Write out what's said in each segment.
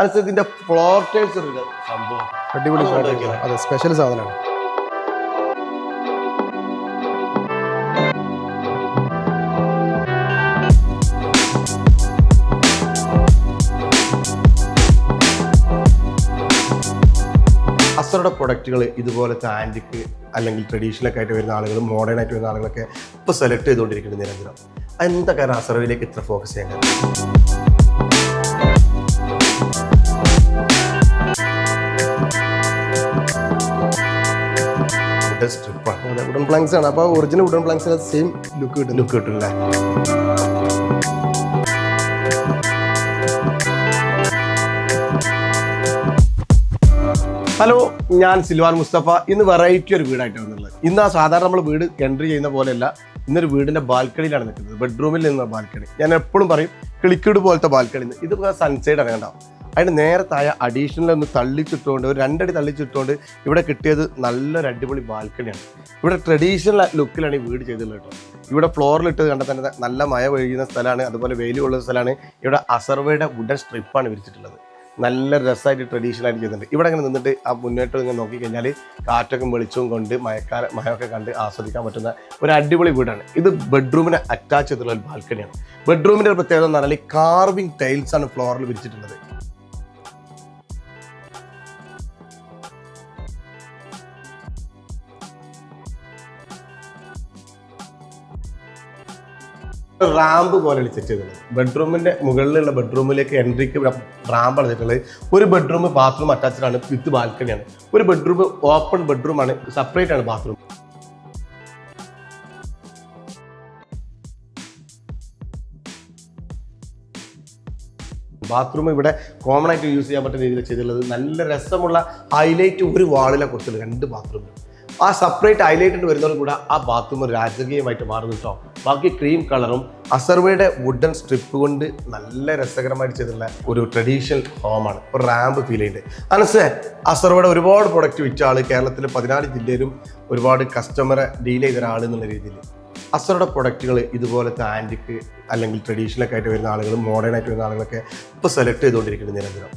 അനുസരിച്ച് ഇതിന്റെ floor tiles ഒരു സംഭവം. അടിപൊളി സാധനം അതെ സ്പെഷ്യൽ സാധനമാണ്. അസറുടെ പ്രൊഡക്റ്റുകൾ ഇതുപോലത്തെ ആന്റിക്ക് അല്ലെങ്കിൽ ട്രഡീഷണൽ ഒക്കെ ആയിട്ട് വരുന്ന ആളുകൾ മോഡേൺ ആയിട്ട് വരുന്ന ആളുകളൊക്കെ ഇപ്പോൾ സെലക്ട് ചെയ്തുകൊണ്ടിരിക്കുന്നത് നിരന്തരം. എന്താ കാരണം അസറവിലേക്ക് ഇത്ര ഫോക്കസ് ചെയ്യാൻ കാരണം വുഡൻ സ്ട്രിപ്പാണ് അതെ വുഡൻ പ്ലാങ്ക്സ് ആണ്. അപ്പോൾ ഒറിജിനൽ വുഡൻ പ്ലാങ്ക്സിന് സെയിം ലുക്ക് കിട്ടുന്നു ലുക്ക് കിട്ടില്ലേ ഹലോ ഞാൻ സിൽവാൻ മുസ്തഫ. ഇന്ന് വെറൈറ്റി ഒരു വീടായിട്ട് വന്നുള്ളത് ഇന്ന് ആ സാധാരണ നമ്മൾ വീട് എൻട്രി ചെയ്യുന്ന പോലെയല്ല ഇന്നൊരു വീടിന്റെ ബാൽക്കണിയിലാണ് നിൽക്കുന്നത്. ബെഡ്റൂമിൽ നിന്ന ബാൽക്കണി. ഞാൻ എപ്പോഴും പറയും കിളിക്കീട് പോലത്തെ ബാൽക്കണി ഇത് സൺസൈഡ് ആണ് കണ്ടോ നേരെ താഴെ അഡീഷണൽ ഒന്ന് തള്ളിച്ചിട്ടുകൊണ്ട് ഒരു രണ്ടടി തള്ളിച്ചിട്ടുകൊണ്ട് ഇവിടെ കിട്ടിയത് നല്ലൊരു അടിപൊളി ബാൽക്കണിയാണ്. ഇവിടെ ട്രഡീഷണൽ ലുക്കിലാണ് ഈ വീട് ചെയ്തിട്ടുള്ളത് കേട്ടോ. ഇവിടെ ഫ്ലോറിലിട്ട് കണ്ടാൽ തന്നെ നല്ല മഴ പെയ്യുന്ന സ്ഥലമാണ് അതുപോലെ വെയിൽ കൊള്ളുന്ന സ്ഥലമാണ്. ഇവിടെ അസർവയുടെ വുഡൻ സ്ട്രിപ്പാണ് വിരിച്ചിട്ടുള്ളത്. നല്ല രസമായിട്ട് ട്രഡീഷണൽ ആയിട്ട് ചെയ്തിട്ടുണ്ട്. ഇവിടെ അങ്ങനെ നിന്നിട്ട് ആ മുന്നോട്ട് ഇങ്ങനെ നോക്കിക്കഴിഞ്ഞാൽ കാറ്റൊക്കെ വെളിച്ചവും കൊണ്ട് മഴക്കാല മഴയൊക്കെ കണ്ട് ആസ്വദിക്കാൻ പറ്റുന്ന ഒരു അടിപൊളി വീടാണ്. ഇത് ബെഡ്റൂമിന് അറ്റാച്ച് ചെയ്തിട്ടുള്ള ഒരു ബാൽക്കണിയാണ്. ബെഡ്റൂമിന്റെ ഒരു പ്രത്യേകത എന്ന് പറഞ്ഞാൽ കാർവിംഗ് ടൈൽസ് ആണ് ഫ്ലോറിൽ വിരിച്ചിട്ടുള്ളത്. റാമ്പ് പോലെയാണ് സെറ്റ് ബെഡ്റൂമിന്റെ മുകളിലുള്ള ബെഡ്റൂമിലേക്ക് എൻട്രിക്ക് റാമ്പാണ് ചെയ്തിട്ടുള്ളത് ഒരു ബെഡ്റൂം ബാത്റൂം അറ്റാച്ച്ഡ് ആണ് വിത്ത് ബാൽക്കണിയാണ് ഒരു ബെഡ്റൂം ഓപ്പൺ ബെഡ്റൂം ആണ് സെപ്പറേറ്റ് ആണ് ബാത്റൂം ബാത്റൂം ഇവിടെ കോമൺ ആയിട്ട് യൂസ് ചെയ്യാൻ പറ്റുന്ന രീതിയിൽ ചെയ്തിട്ടുള്ളത്. നല്ല രസമുള്ള ഹൈലൈറ്റ് ഒരു വാളിലെ കൊടുത്തിട്ടുള്ളത് രണ്ട് ബാത്റൂമിൽ ആ സെപ്പറേറ്റ് ഹൈലൈറ്റഡ് വരുന്നതോട് കൂടെ ആ ബാത്റൂം രാജകീയമായിട്ട് മാറുന്നു കേട്ടോ ബാക്കി ക്രീം കളറും അസർവയുടെ വുഡൻ സ്ട്രിപ്പ് കൊണ്ട് നല്ല രസകരമായിട്ട് ചെയ്തിട്ടുള്ള ഒരു ട്രഡീഷണൽ ഹോമാണ് ഒരു റാമ്പ് ഫീൽ ചെയ്യുന്നുണ്ട് അനസ് അസർവയുടെ ഒരുപാട് പ്രൊഡക്റ്റ് വിറ്റ ആൾ കേരളത്തിൽ പതിനാല് ജില്ലയിലും ഒരുപാട് കസ്റ്റമറെ ഡീൽ ചെയ്ത ഒരാൾ എന്നുള്ള രീതിയിൽ. അസറുടെ പ്രൊഡക്റ്റുകൾ ഇതുപോലത്തെ ആന്റിക്ക് അല്ലെങ്കിൽ ട്രഡീഷണൽ ഒക്കെ ആയിട്ട് വരുന്ന ആളുകൾ മോഡേൺ ആയിട്ട് വരുന്ന ആളുകളൊക്കെ ഇപ്പോൾ സെലക്ട് ചെയ്തുകൊണ്ടിരിക്കുന്നത് നിരന്തരം.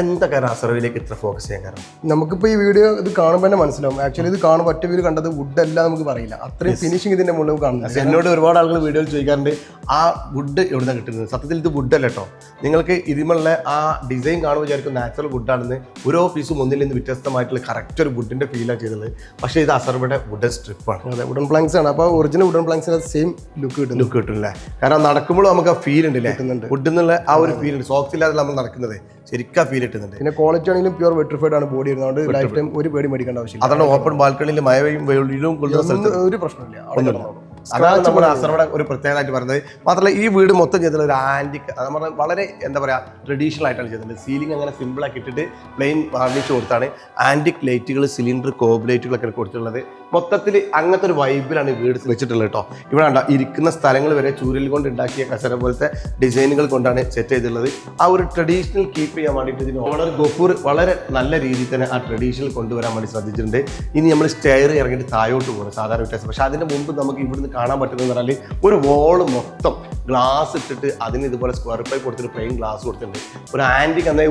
എന്താ കാരണം അസറവിലേക്ക് ഇത്ര ഫോക്കസ് ചെയ്യാൻ കാരണം? നമുക്കിപ്പോൾ ഈ വീഡിയോ ഇത് കാണുമ്പോൾ തന്നെ മനസ്സിലാവും. ആക്ച്വലി ഇത് കാണുമ്പോൾ ഒറ്റ വീട് കണ്ടത് വുഡ് അല്ല നമുക്ക് പറയില്ല. അത്രയും ഫിനിഷിംഗ് ഇതിന്റെ മുകളിൽ കാണുന്നത് എന്നോട് ഒരുപാട് ആളുകൾ വീഡിയോയിൽ ചോദിക്കാറുണ്ട് ആ വുഡ് എവിടെ നിന്നാണ് കിട്ടുന്നത്? സത്യത്തിൽ ഇത് വുഡ് അല്ല കേട്ടോ നിങ്ങൾക്ക് ഇതിമുള്ള ആ ഡിസൈൻ കാണുമ്പോൾ വിചാരിക്കും നാച്ചുറൽ വുഡാണെന്ന് ഓരോ പീസും ഒന്നിൽ നിന്ന് വ്യത്യസ്തമായിട്ടുള്ള കറക്റ്റ് ഒരു വുഡിന്റെ ഫീലാണ് ചെയ്തത് പക്ഷേ ഇത് അസർവയുടെ വുഡൻ സ്ട്രിപ്പാണ് അതെ വുഡൻ പ്ലാങ്ക്സ് ആണ്. അപ്പോൾ ഒറിജിനൽ വുഡൻ പ്ലാങ്ക്സിന് സെയിം ലുക്ക് കിട്ടും ലുക്ക് കിട്ടില്ലേ കാരണം നടക്കുമ്പോഴും നമുക്ക് ആ ഫീൽ ഉണ്ട് കിട്ടുന്നുണ്ട്. വുഡ് എന്നുള്ള ആ ഒരു ഫീൽ ഉണ്ട്. സോക്സ് ഇല്ലാതെ നമ്മൾ നടക്കുന്നത്. ശരിക്കും ആ ഫീൽ കിട്ടുന്നുണ്ട്. പിന്നെ ക്വാളിറ്റി ആണെങ്കിലും പ്യുവർ വെട്രിഫൈഡ് ആണ് ബോഡി ഇരുന്നതുകൊണ്ട് ലൈഫ് ടൈം ഒരു പേടി മേടിക്കേണ്ട ആവശ്യമില്ല. അതാണ് ഓപ്പൺ ബാൽക്കണിയിൽ മഴയും വെയിലും കൊള്ളുന്ന സ്ഥലത്ത്. ഒരു പ്രശ്നമില്ല അവിടെ കിടന്നോളും. അതാണ് നമ്മുടെ അസറയുടെ ഒരു പ്രത്യേകതയായിട്ട് പറയുന്നത്. മാത്രമല്ല ഈ വീട് മൊത്തം ചെയ്തത് ഒരു ആന്റിക് അത് പറഞ്ഞാൽ വളരെ എന്താ പറയുക ട്രഡീഷണൽ ആയിട്ടാണ് ചെയ്തത്. സീലിംഗ് അങ്ങനെ സിമ്പിൾ ആക്കി ഇട്ടിട്ട് പ്ലെയിൻ വാർണിച്ച് കൊടുത്താണ് ആന്റിക് ലൈറ്റുകൾ സിലിണ്ടർ കോബ് ലൈറ്റുകളൊക്കെ കൊടുത്തിട്ടുള്ളത്. മൊത്തത്തിൽ അങ്ങനത്തെ ഒരു വൈബിലാണ് ഈ വീട് വെച്ചിട്ടുള്ളത് കേട്ടോ ഇവിടെ ഉണ്ടോ ഇരിക്കുന്ന സ്ഥലങ്ങൾ വരെ ചൂരൽ കൊണ്ട് ഉണ്ടാക്കിയ കസര പോലത്തെ ഡിസൈനുകൾ കൊണ്ടാണ് സെറ്റ് ചെയ്തിട്ടുള്ളത്. ആ ഒരു ട്രഡീഷണൽ കീപ്പ് ചെയ്യാൻ വേണ്ടിയിട്ട് ഇതിന് ഓണർ ഗഫൂർ വളരെ നല്ല രീതിയിൽ തന്നെ ആ ട്രഡീഷണൽ കൊണ്ടുവരാൻ വേണ്ടി ശ്രദ്ധിച്ചിട്ടുണ്ട്. ഇനി നമ്മൾ സ്റ്റെയർ ഇറങ്ങിയിട്ട് താഴോട്ട് പോകണം സാധാരണ വ്യത്യാസം. പക്ഷേ അതിന് മുമ്പ് നമുക്ക് ഇവിടുന്ന് കാണാൻ പറ്റുന്നത് പറഞ്ഞാൽ ഒരു വോൾ മൊത്തം ഗ്ലാസ് ഇട്ടിട്ട് അതിന് ഇതുപോലെ സ്ക്വയർ പൈപ്പ് കൊടുത്തിട്ട് പ്ലെയിൻ ഗ്ലാസ് കൊടുത്തിട്ടുണ്ട്. ഒരു ആന്റിക്ക് എന്നാൽ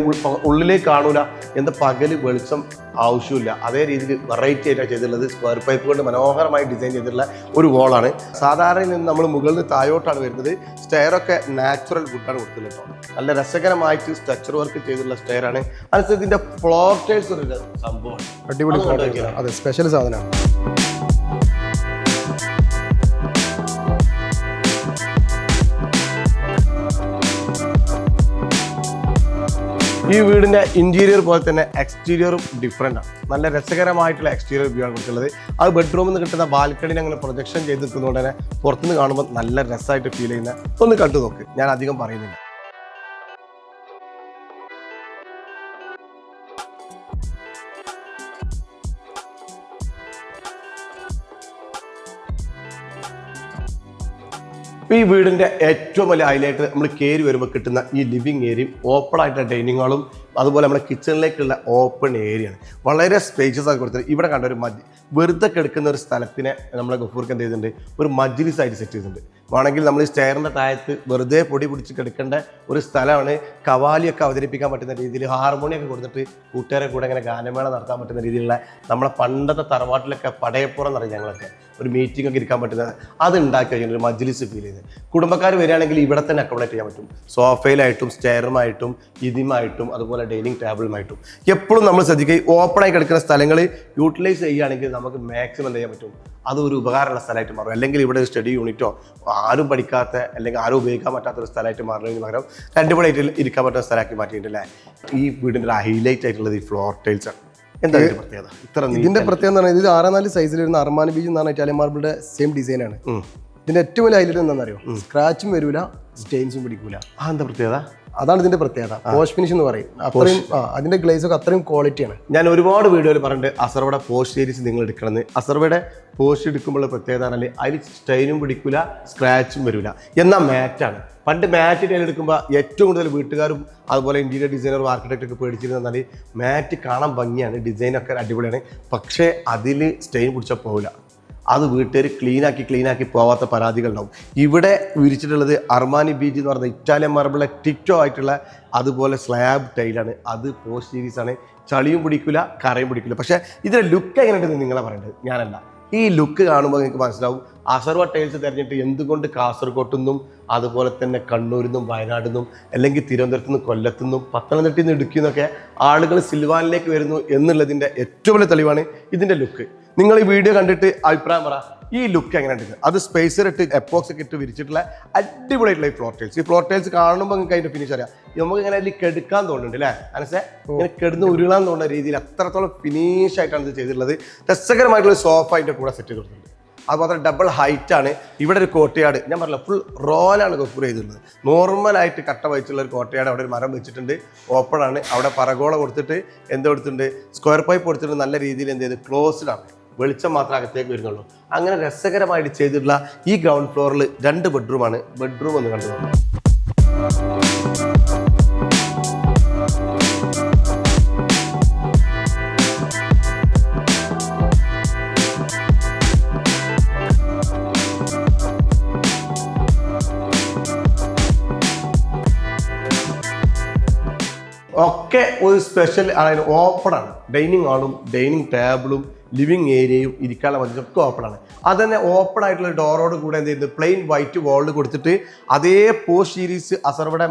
ഉള്ളിലേക്ക് കാണൂല. എന്താ പകൽ വെളിച്ചം ആവശ്യമില്ല അതേ രീതിയിൽ വെറൈറ്റി ആയിട്ടാണ് ചെയ്തിട്ടുള്ളത്. സ്ക്വയർ പൈപ്പ് കൊണ്ട് മനോഹരമായി ഡിസൈൻ ചെയ്തിട്ടുള്ള ഒരു വോളാണ് സാധാരണ നിന്ന് നമ്മൾ മുകളിൽ നിന്ന് താഴോട്ടാണ് വരുന്നത്. സ്റ്റെയറൊക്കെ നാച്ചുറൽ വുഡാണ് കൊടുത്തിട്ടുള്ളത് നല്ല രസകരമായിട്ട് സ്ട്രക്ചർ വർക്ക് ചെയ്തിട്ടുള്ള സ്റ്റെയറാണ് ഇതിന്റെ ഫ്ലോർ ടൈൽസ് ഒരു സംഭവമാണ്. അടിപൊളി. അതെ സ്പെഷ്യൽ സാധനമാണ്. ഈ വീടിന്റെ ഇന്റീരിയർ പോലെ തന്നെ എക്സ്റ്റീരിയറും ഡിഫറെന്റ് ആണ്. നല്ല രസകരമായിട്ടുള്ള എക്സ്റ്റീരിയർ വ്യൂ ആണ് കൊടുത്തുള്ളത് അത് ബെഡ്റൂമിൽ നിന്ന് കിട്ടുന്ന ബാൽക്കണിനെ അങ്ങനെ പ്രൊജക്ഷൻ ചെയ്ത് നിൽക്കുന്നതുകൊണ്ട് തന്നെ പുറത്തുനിന്ന് കാണുമ്പോൾ നല്ല രസമായിട്ട് ഫീൽ ചെയ്യുന്ന ഒന്ന് കണ്ടു നോക്ക്. ഞാൻ അധികം പറയുന്നില്ല. ഈ വീടിന്റെ ഏറ്റവും വലിയ ഹൈലൈറ്റ് നമ്മൾ കയറി വരുമ്പോൾ കിട്ടുന്ന ഈ ലിവിങ് ഏരിയയും ഓപ്പൺ ആയിട്ടുള്ള ഡൈനിങ് ഹാളും അതുപോലെ നമ്മുടെ കിച്ചണിലേക്കുള്ള ഓപ്പൺ ഏരിയ ആണ്. വളരെ സ്പേഷ്യസ് ആക്കി കൊടുത്തത് ഇവിടെ കണ്ട ഒരു മജ് വെറുതെ കിടക്കുന്ന ഒരു സ്ഥലത്തിനെ നമ്മളെ ഗഫൂർക്ക് എന്ത് ചെയ്തിട്ടുണ്ട്? ഒരു മജ്ലിസ് ആയിട്ട് സെറ്റ് ചെയ്തിട്ടുണ്ട്. വേണമെങ്കിൽ നമ്മൾ ഈ സ്റ്റെയറിന്റെ താഴത്ത് വെറുതെ പൊടി പിടിച്ച് കിടക്കേണ്ട ഒരു സ്ഥലമാണ്. കവാലിയൊക്കെ അവതരിപ്പിക്കാൻ പറ്റുന്ന രീതിയിൽ ഹാർമോണിയൊക്കെ കൊടുത്തിട്ട് കൂട്ടുകാരെ കൂടെ ഇങ്ങനെ ഗാനമേള നടത്താൻ പറ്റുന്ന രീതിയിലുള്ള നമ്മളെ പണ്ടത്തെ തറവാട്ടിലൊക്കെ പടയപ്പുറം എന്ന് പറയും ഞങ്ങളൊക്കെ. ഒരു മീറ്റിംഗ് ഒക്കെ ഇരിക്കാൻ പറ്റുന്ന അത് ഉണ്ടാക്കി കഴിഞ്ഞാൽ ഒരു മജ്ലിസ് ഫീൽ ചെയ്ത്. കുടുംബക്കാർ വരികയാണെങ്കിൽ ഇവിടെ തന്നെ അക്കോമഡേറ്റ് ചെയ്യാൻ പറ്റും. സോഫയിലായിട്ടും സ്റ്റെയറുമായിട്ടും ഇതിമായിട്ടും അതുപോലെ ഡൈനിങ് ടേബിളുമായിട്ടും എപ്പോഴും നമ്മൾ ശ്രദ്ധിക്കുക ഓപ്പണായി കിടക്കുന്ന സ്ഥലങ്ങൾ യൂട്ടിലൈസ് ചെയ്യുകയാണെങ്കിൽ നമുക്ക് മാക്സിമം എന്ത് ചെയ്യാൻ പറ്റും? അത് ഒരു ഉപകാരമുള്ള സ്ഥലമായിട്ട് മാറും. അല്ലെങ്കിൽ ഇവിടെ ഒരു സ്റ്റഡി യൂണിറ്റോ ആരും പഠിക്കാത്ത അല്ലെങ്കിൽ ആരും ഉപയോഗിക്കാൻ പറ്റാത്ത ഒരു സ്ഥലമായിട്ട് മാറുന്നതിന് പകരം രണ്ടുപടിയായിട്ട് ഇരിക്കാൻ പറ്റുന്ന സ്ഥലമാക്കി മാറ്റിയിട്ടില്ലേ ഈ വീടിന്റെ ഹൈലൈറ്റ് ആയിട്ടുള്ളത് ഈ ഫ്ലോർ ടൈൽസ് ആണ്. എന്താ ഇതിന്റെ പ്രത്യേകത? ഇത്ര ഇതിന്റെ പ്രത്യേകത എന്ന് പറഞ്ഞാൽ ഇത് ആറാം നാല് സൈസിൽ വരുന്ന അർമാനി ബീജ് എന്നാണ് ഇറ്റാലിയൻ മാർബിളിന്റെ സെയിം ഡിസൈൻ ആണ്. ഇതിന്റെ ഏറ്റവും വലിയ ഹൈലൈറ്റ് എന്താണെന്നറിയോ? സ്ക്രാച്ചും വരൂല സ്റ്റെയിൻസും പിടിക്കൂല. ആ എന്താ പ്രത്യേകത? അതാണ് ഇതിന്റെ പ്രത്യേകത. പോഷ് ഫിനിഷ് എന്ന് പറയും. അത്രയും അതിന്റെ ഗ്ലേസ് ഒക്കെ അത്രയും ക്വാളിറ്റിയാണ് ഞാൻ ഒരുപാട് വീഡിയോയിൽ പറഞ്ഞിട്ട് അസർവയുടെ പോഷ് സീരീസ് നിങ്ങൾ എടുക്കണമെന്ന്. അസർവയുടെ പോഷ് എടുക്കുമ്പോൾ പ്രത്യേകത പറഞ്ഞാൽ അതിൽ സ്റ്റൈനും പിടിക്കില്ല സ്ക്രാച്ചും വരില്ല എന്നാൽ മാറ്റാണ് പണ്ട് മാറ്റ് ടൈൽ എടുക്കുമ്പോൾ ഏറ്റവും കൂടുതൽ വീട്ടുകാരും അതുപോലെ ഇന്റീരിയർ ഡിസൈനറും ആർക്കിടെക്ട് ഒക്കെ പേടിച്ചിരുന്നാൽ മാറ്റ് കാണാൻ ഭംഗിയാണ്. ഡിസൈനൊക്കെ അടിപൊളിയാണ്. പക്ഷേ അതിൽ സ്റ്റൈൻ പിടിച്ചാൽ പോകില്ല അത് വീട്ടുകാർ ക്ലീനാക്കി ക്ലീനാക്കി പോവാത്ത പരാതികളുണ്ടാവും. ഇവിടെ വിരിച്ചിട്ടുള്ളത് അർമാനി ബീച്ച് എന്ന് പറയുന്ന ഇറ്റാലിയൻ മാർബിളെ ടിറ്റോ ആയിട്ടുള്ള അതുപോലെ സ്ലാബ് ടൈലാണ്. അത് പോസ്റ്റ് സീരീസ് ആണ്. ചളിയും പിടിക്കില്ല കറയും പിടിക്കില്ല പക്ഷേ ഇതിന്റെ ലുക്ക് എങ്ങനെ എങ്ങനെയുണ്ടെന്ന് നിങ്ങളെ പറയേണ്ടത് ഞാനല്ല. ഈ ലുക്ക് കാണുമ്പോൾ നിങ്ങൾക്ക് മനസ്സിലാവും. അസർവ ടൈൽസ് തിരഞ്ഞിട്ട് എന്തുകൊണ്ട് കാസർഗോട്ട് നിന്നും അതുപോലെ തന്നെ കണ്ണൂരിൽ നിന്നും വയനാട് നിന്നും അല്ലെങ്കിൽ തിരുവനന്തപുരത്ത് നിന്നും കൊല്ലത്തു നിന്നും പത്തനംതിട്ടയിൽ നിന്ന് ഇടുക്കി നിന്നൊക്കെ ആളുകൾ സിൽവാനിലേക്ക് വരുന്നു എന്നുള്ളതിന്റെ ഏറ്റവും വലിയ തെളിവാണ് ഇതിന്റെ ലുക്ക്. നിങ്ങൾ ഈ വീഡിയോ കണ്ടിട്ട് അഭിപ്രായം പറ. ഈ ലുക്ക് എങ്ങനെയുണ്ട് അത് സ്പേസർ ഇട്ട് എപ്പോക്സ് ഒക്കെ ഇട്ട് വിരിച്ചിട്ടുള്ള അടിപൊളിയായിട്ടുള്ള ഈ ഫ്ലോർ ടൈൽസ് ഈ ഫ്ലോർ ടൈൽസ് കാണുമ്പോൾ നിങ്ങൾക്ക് അതിന്റെ ഫിനിഷ് അറിയാം. നമുക്ക് ഇങ്ങനെ അതിൽ കെടുക്കാൻ തോന്നുന്നുണ്ട് അല്ലേ മനസ്സേ? ഇങ്ങനെ കെടുന്ന് ഉരുളാൻ തോന്നുന്ന രീതിയിൽ അത്രത്തോളം ഫിനിഷ് ആയിട്ടാണ് ഇത് ചെയ്തിട്ടുള്ളത്. രസകരമായിട്ടുള്ള സോഫ അതിന്റെ കൂടെ സെറ്റ് ചെയ്ത് കൊടുത്തിട്ടുണ്ട്. അതുമാത്രം ഡബിൾ ഹൈറ്റ് ആണ്. ഇവിടെ ഒരു കോട്ടയാട് ഞാൻ പറഞ്ഞില്ല ഫുൾ റോലാണ് ഗഫൂർ ചെയ്തിട്ടുള്ളത്. നോർമലായിട്ട് കട്ട വഹിച്ചുള്ള ഒരു കോട്ടയാട് അവിടെ ഒരു മരം വെച്ചിട്ടുണ്ട്. ഓപ്പൺ ആണ്. അവിടെ പറഗോള കൊടുത്തിട്ട് എന്ത് കൊടുത്തിട്ടുണ്ട് സ്ക്വയർ പൈപ്പ് കൊടുത്തിട്ട് നല്ല രീതിയിൽ എന്ത് ചെയ്ത്? ക്ലോസ്ഡ് ആണ്. വെളിച്ചം മാത്രമേ അകത്തേക്ക് വരുന്നുള്ളൂ. അങ്ങനെ രസകരമായിട്ട് ചെയ്തിട്ടുള്ള ഈ ഗ്രൗണ്ട് ഫ്ലോറിൽ രണ്ട് ബെഡ്റൂമാണ് ബെഡ്റൂം ഒന്ന് കണ്ടത് ഒക്കെ ഒരു സ്പെഷ്യൽ അതായത് ഓപ്പൺ ആണ്. ഡൈനിങ് ഹാളും ഡൈനിങ് ടേബിളും ലിവിങ് ഏരിയയും ഇരിക്കാനുള്ള മതി ഒക്കെ ഓപ്പൺ ആണ്. അത് തന്നെ ഓപ്പൺ ആയിട്ടുള്ള ഡോറോട് കൂടെ എന്ത് ചെയ്യുന്നത് പ്ലെയിൻ വൈറ്റ് വാളിൽ കൊടുത്തിട്ട് അതേ പോസ്റ്റ് സീരീസ് അസർവടെ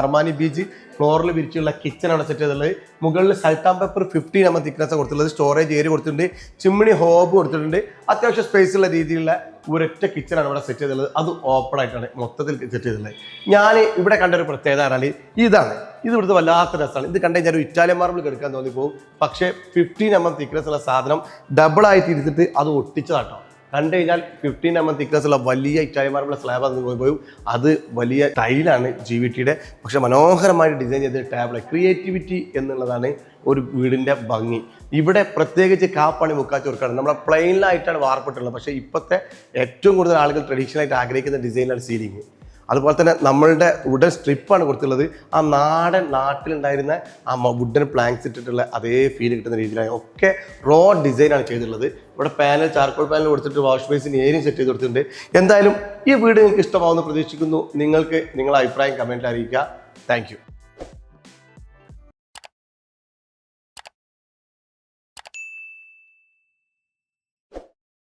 അർമാനി ബീച്ച് ഫ്ലോറിൽ വിരിച്ചുള്ള ആണ് സെറ്റ് ചെയ്തിട്ടുള്ളത്. മുകളിൽ സൾട്ടാൻ പേപ്പർ ഫിഫ്റ്റി നമ്മൾ തിക്നെസ് കൊടുത്തിട്ടുള്ളത്. സ്റ്റോറേജ് ഏരിയ കൊടുത്തിട്ടുണ്ട്. ചിമ്മിണി ഹോബ് കൊടുത്തിട്ടുണ്ട്. അത്യാവശ്യം സ്പേസ് ഉള്ള രീതിയിലുള്ള ഒരൊറ്റ ആണ് ഇവിടെ സെറ്റ് ചെയ്തിട്ടുള്ളത്. അത് ഓപ്പൺ ആയിട്ടാണ് മൊത്തത്തിൽ സെറ്റ് ചെയ്തിട്ടുള്ളത്. ഞാൻ ഇവിടെ കണ്ട ഒരു പ്രത്യേകത പറഞ്ഞാൽ ഇതാണ്. ഇത് ഇവിടുത്തെ വല്ലാത്ത രസമാണ്. ഇത് കണ്ടു കഴിഞ്ഞാൽ ഒരു ഇറ്റാലിയൻ മാർബിൾ കെടുക്കാൻ തോന്നിപ്പോകും പക്ഷേ ഫിഫ്റ്റീൻ എം എം തിക്നെസ് ഉള്ള സാധനം ഡബിൾ ആയി തിരിച്ചിട്ട് അത് ഒട്ടിച്ചതാട്ടോ. കണ്ടു കഴിഞ്ഞാൽ ഫിഫ്റ്റീൻ എം എം തിക്നെസ് ഉള്ള വലിയ ഇറ്റാലിയൻ മാർബിൾ സ്ലാബ് അത് പോയി അത് വലിയ ടൈലാണ് ജി വി ടിയുടെ പക്ഷേ മനോഹരമായിട്ട് ഡിസൈൻ ചെയ്ത ടാബ്ലെ ക്രിയേറ്റിവിറ്റി എന്നുള്ളതാണ് ഒരു വീടിന്റെ ഭംഗി. ഇവിടെ പ്രത്യേകിച്ച് കാപ്പണി മുക്കാച്ചോർക്കാണ് നമ്മളെ പ്ലെയിനിലായിട്ടാണ് വാർപ്പിട്ടുള്ളത്. പക്ഷേ ഇപ്പോഴത്തെ ഏറ്റവും കൂടുതൽ ആളുകൾ ട്രഡീഷണൽ ആയിട്ട് ആഗ്രഹിക്കുന്ന ഡിസൈനാണ് സീലിംഗ് അതുപോലെ തന്നെ നമ്മളുടെ വുഡൻ സ്ട്രിപ്പാണ് കൊടുത്തുള്ളത് ആ നാടൻ നാട്ടിലുണ്ടായിരുന്ന ആ വുഡൻ പ്ലാങ്ക്സ് ഇട്ടിട്ടുള്ള അതേ ഫീൽ കിട്ടുന്ന രീതിയിലാണ് ഒക്കെ റോ ഡിസൈനാണ് ചെയ്തിട്ടുള്ളത്. ഇവിടെ പാനൽ ചാർക്കോൾ പാനൽ കൊടുത്തിട്ട് വാഷ് ബേസിന് ഏരിയ സെറ്റ് ചെയ്ത് കൊടുത്തിട്ടുണ്ട്. എന്തായാലും ഈ വീട് നിങ്ങൾക്ക് ഇഷ്ടമാവുമെന്ന് പ്രതീക്ഷിക്കുന്നു. നിങ്ങൾക്ക് നിങ്ങളുടെ അഭിപ്രായം കമന്റിൽ അറിയിക്കുക. താങ്ക്